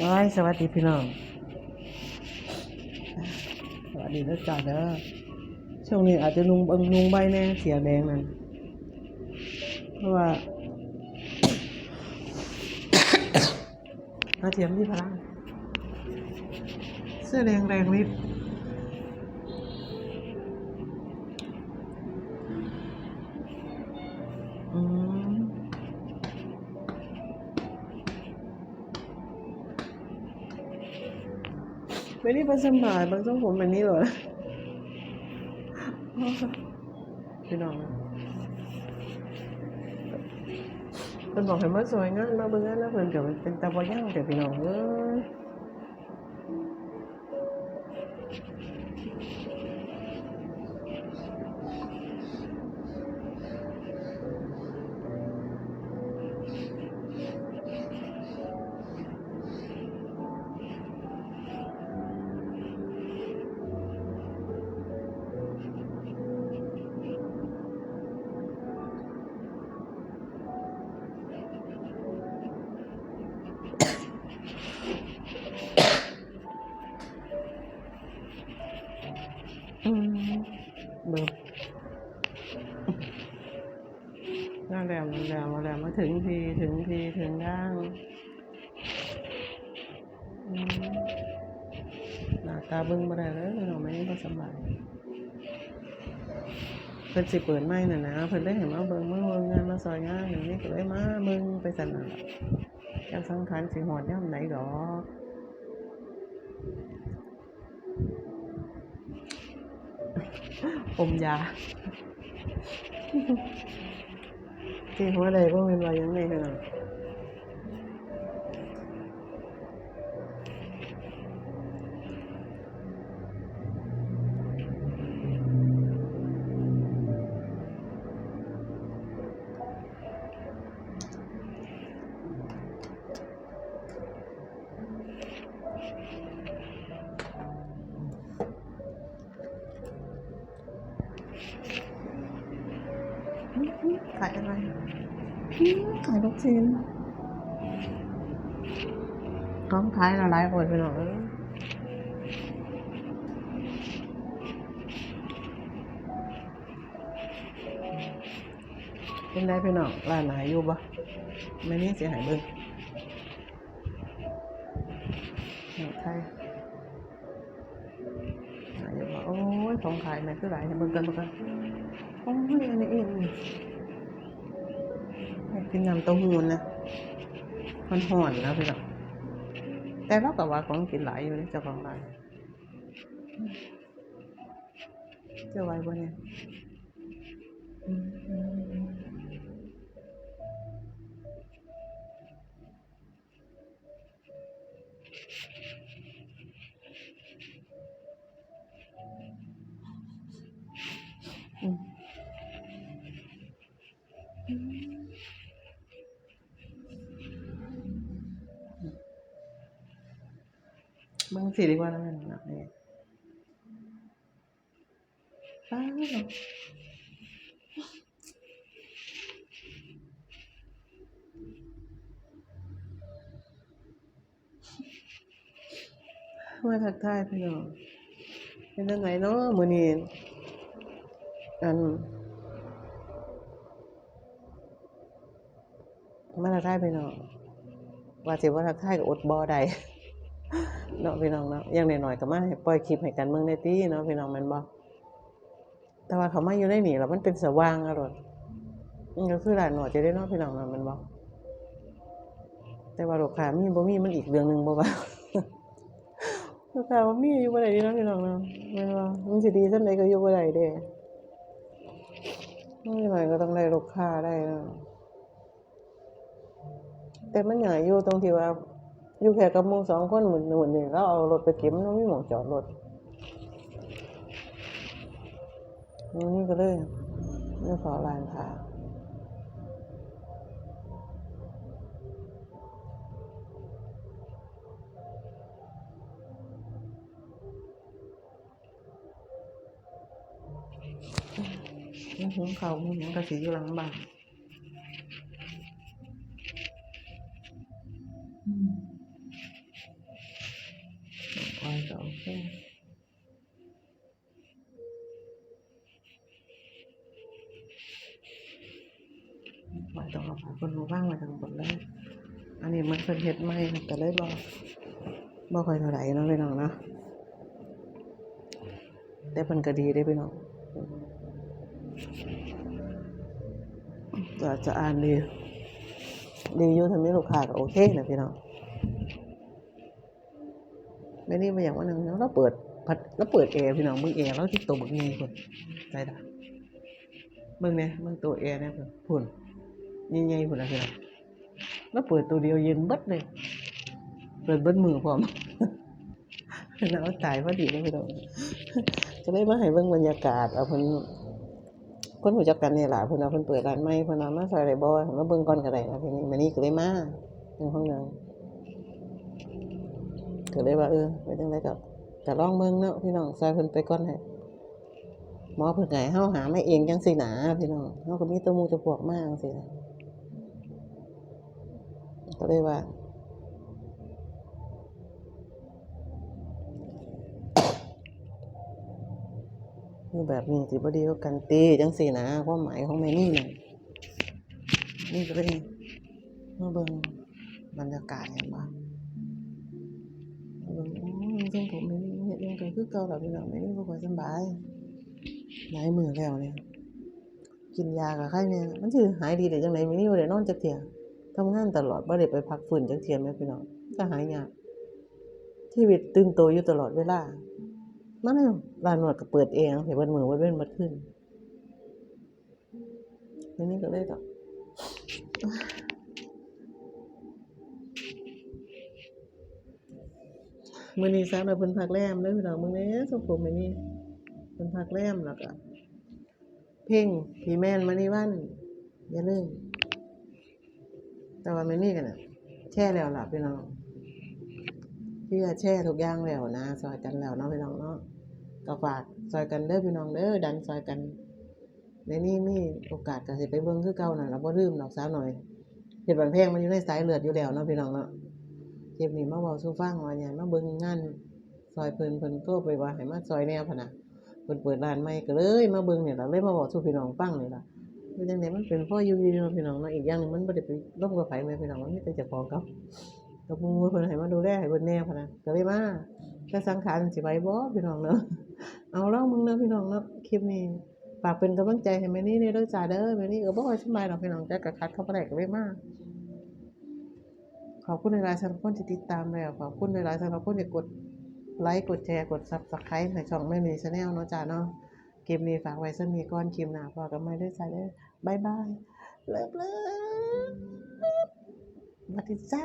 โอ้ยสวัสดีพี่น้อง สวัสดีนะจ๊ะเด้อช่วงนี้อาจจะนุงบังนุงใบแน่เสียแดงนั่นเพราะว่าอาเทียมที่พลังเสื้อแดงแรงฤทธิ์ ไม่ได้ประสมานบางช่วงผมแบบนี้เหรอพี่น้องนะเพิ่นบอกเห้มาสวยงามมาเบิ่งงานแล้วเพิ่นก็เป็นตาบอย่างแต่พี่น้องเอ้ย อืมเบิ่งนั่นแหละมันแล้วมาแล้วมาถึงทีถึงทีถึงย่างอืมหน้าตาบิ่งบ่ได้เลยพี่น้องไม่ได้บ่สบายเพิ่นสิเปิดไม้น่ะนะเพิ่นได้เห็นมาเบิ่งมาเบิ่งงานมาซอยงานอย่างนี้ก็เลยมาเบิ่งไปสันน่ะจังสังขารสิฮอดยามไหนดอ อมยาที่หัวใดก็เป็นว่ายังไงกัน ขายอะไรขายลูกชิ้นของขายหลายๆคนไปหน่อยเป็นได้พี่น้องร้านไหนอยู่บ่ไม่นี่เสียหายเบิ่งหนไทยหายอยู่บ่โอ้ยของขายไหนคือหลายให้เบิ่งกันเบิ่งกัน โอ้ยอันนี้เองเป็นน้ำเต้าหู้นะมันห่อนนะพี่น้องแต่เราก็ว่าของกินหลายอยู่นี่เจ้าของร้านเจะไหวบ่เนี่ย เบิ่งสิดีกว่านะแม่นนะนี่ป้าบมาทักทายพี่น้องเป็นจังไงเนาะมื้อนี้อันมาทักทายพี่น้องว่าสิว่าทักทายก็อดบ่ได้ เนาะพี่น้องเนาะอย่างน้อยๆก็มาให้ปล่อยคลิปให้กันเบิ่งได้ติเนาะพี่น้องม่นบ่แต่ว่าเขามาอยู่ในนี่แล้วมันเป็นสว่างอะโลดมันก็คือร้านหนวดจะได้เนาะพี่น้องเนาะม่นบ่แต่ว่าลูกค้ามีบ่มีมันอีกเรื่องหนึ่งบ่ว่าลูกค้าบ่มีอยู่บ่ได้ดะเนาะพี่น้องเนาะม่นบ่มันสิดีจังไดก็อยู่บ่ได้เด้ไม่หน่อยก็ต้องได้ลูกค้าได้นะแต่มันใหญ่อยู่ตรงที่ว่า อยู่แค่กับมู่สองคนหมุนหมุนนี่เราเอารถไปเก็บมันบ่มีหมองจอดรถนี่ก็เลยนี่ขอลานค่ะอือหือเขาอือหือกระสีอยู่หลังบ้าน ไว้ต้องเอาผ้าคนมาว่างไว้ทางบนเลยอันนี้มันเป็นเฮ็ดไหมครับแต่เลยบ่บ่ค่อยเท่าไหร่เนาะพี่น้องเนาะแต่เพิ่นก็ดีเด้พี่น้องก็จะอ่านดีรีวิวทำให้ลูกค้าก็โอเคนะพี่น้องไม่นี่มาอย่างว่าหนึงแล้วเปิดพัดแล้วเปิดแอร์พี่น้องเบิ่งแอร์แล้วที่ตัวเบิ่งใหญ่พุ่นใจดาเบิ่งเนี่ยเบิ่งตัวแอร์เนี่ยพุ่นพุ่น ใหญ่ๆพุ่นนะพี่น้องแล้วเปิดตัวเดียวเย็นเบิดเลย เปิดเบิดมือพร้อมแล้วตายพอดีเลยพี่น้องจะได้มาให้เบิ่งบรรยากาศเอาเพิ่นเพิ่นรู้จักกันนี่ล่ะเพิ่นเอาเพิ่นเปิดร้านใหม่เพิ่นเอามาซอยได้บ่มาเบิ่งก่อนก็ได้นะทีนี้มื้อนี้ก็เลยมาในห้องนึงก็เลยว่าเออไปจังไดก็ก็ลองเบิ่งเนาะพี่น้องซอยเพิ่นไปก่อนให้หมอเพิ่นก็ให้เฮาหามาเองจังซี่นะพี่น้องเฮาก็มีตัวมู่แตัวพวกมาจังซี่นะ ก็เลยว่าคือแบบนี้สิบดียวกันตีจังสี่นะความหมายของแม่นี่น่ะนี่ก็เลยมาเบิ่งบรรยากาศเห็นบ่มาเบิ่งโอ้ยทรงผมแม่นี่เฮ็ดยังก็คือเก่าล่ะพี่น้องแม่นี่บ่ค่อยสบายหลายมือแล้วเนี่ยกินยาก็ไข้แน่มันสิหายดีได้จังได๋แม่นี่บ่ได้นอนจักเที่ย ทำงานตลอดบ่ได้ไปพักฟื้นจักเที่ยแม่พี่น้องก็หายยากชีวิตตื่นโตอยู่ตลอดเวลามาแล้วร้านนวดก็เปิดเองให้เบิดมื้อเบิดเว้นเบิดคืนนี้ก็เลยแบบมื้อนี้ซักแล้วเพิ่นพักแรมเด้อพี่น้องมื้อนี้สมผมมื้อนี้เพิ่นพักแรมแล้วก็เพลงพี่แม่นมานี่วันอย่าลืม แต่ว่าไม่นี่กันนะแช่แล้วล่ะพี่น้องพี่อแช่ทุกอย่างแล้วนะซอยกันแล้วเนาะพี่น้องเนาะก็ฝากซอยกันเด้อพี่น้องเด้อดันซอยกันในนี่มีโอกาสก็สิไปเบิ่งคือเก่าน่ะเราบ่ลืมดอกสาวหน่อยเฮ็ดบันเพลงมันอยู่ในสายเลือดอยู่แล้วเนาะพี่น้องเนาะคลิปนี้มาเว้าสู่ฟังว่าเนี่ยมาเบิ่งงานซอยเพิ่นเพิ่นก็ไปว่าให้มาซอยแนวพะนะเพิ่นเปิดร้านใหม่ก็เลย มาเบิ่งเนี่ยล่ะเลยมาเว้าสู่พี่น้องฟังนี่ล่ะ เป็นจังไดมันเป็นพ่ออยู่ดีเนาะพี่น้องเนาะอีกอย่างนึงมันบ่ได้ไปร่วมกับไผแม่พี่น้องมันไมีแต่เจ้าของกับกับมู่เพิ่นให้มาดูแลให้เพิ่นแน่พะนะก็เลยมาแต่สังขารสิไหวบ่พี่น้องเนาะเอาลองมึงเนาะพี่น้องเนาะคลิปนี้ฝากเป็นกำลังใจให้แม่นี่เด้อจ้าเด้อแม่นี่ก็บ่ค่อยสำบายดอกพี่น้องแต่ก็คัดเข้าบ่ได้ก็เลยมาขอบคุณหลายสำหรับคนที่ติดตามแล้วขอบคุณหลายสำหรับคนที่กดไลค์กดแชร์กด Subscribe ให้ช่องแม่นี่ Channel เนาะจ้าเนาะเกมนี้ฝากไว้สมีก้อนครีมหนาพอกันไม่ได้ใส่เลย บายบาย เลิฟเลิฟสวัสดีจ้า